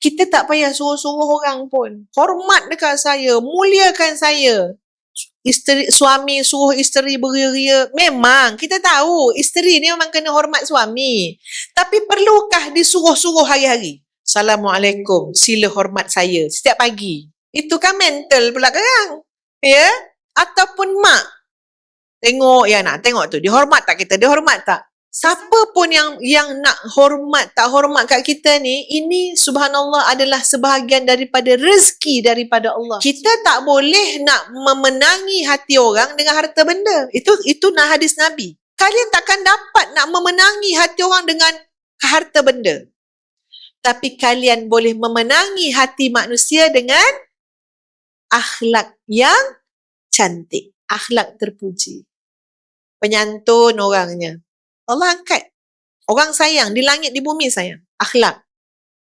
kita tak payah suruh-suruh orang pun. Hormat dekat saya, muliakan saya. Isteri, suami suruh isteri beria-ria. Memang, kita tahu isteri ni memang kena hormat suami. Tapi perlukah disuruh-suruh hari-hari? Assalamualaikum, sila hormat saya setiap pagi. Itu kan mental pula kan? Ya? Ataupun mak. Tengok, ya nak tengok tu. Dia hormat tak kita? Dia hormat tak? Siapa pun yang yang nak hormat tak hormat kat kita ni, ini subhanallah adalah sebahagian daripada rezeki daripada Allah. Kita tak boleh nak memenangi hati orang dengan harta benda. Itu itu nak hadis Nabi. Kalian takkan dapat nak memenangi hati orang dengan harta benda. Tapi kalian boleh memenangi hati manusia dengan akhlak yang cantik, akhlak terpuji. Penyantun orangnya. Allah angkat. Orang sayang, di langit, di bumi sayang. Akhlak.